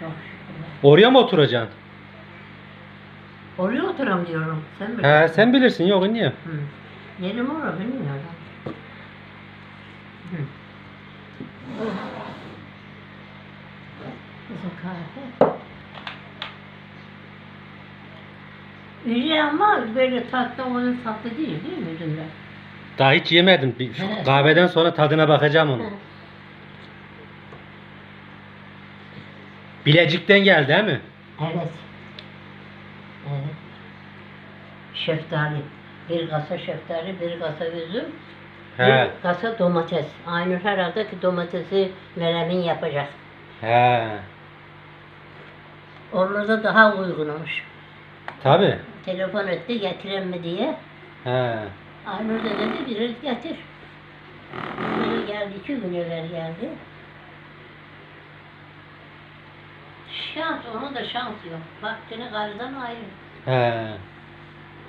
Çok. Oraya mı oturacaksın? Oraya oturam diyorum. Sen mi? He sen bilirsin yok niye? Hı. Yerim orada bilmiyorum. Hı. Oh. Kızım kahve. İyi ama böyle tatlı onun tatlı değil değil mi ürünler? Daha hiç yemedim. Bir, şu kahveden sonra tadına bakacağım onu. Hı. Bilecik'ten geldi değil mi? Evet. Evet. Şeftali. Bir kasa şeftali, bir kasa üzüm, He. bir kasa domates. Aynur herhalde ki domatesi menemin yapacak. He. Orada daha uygun olmuş. Tabi. Telefon etti getiren mi diye. He. Aynur da dedi biraz getir. Böyle geldi, iki gün evvel geldi. Şans, onun da şans yok. Vaktini karıdan ayrı. He.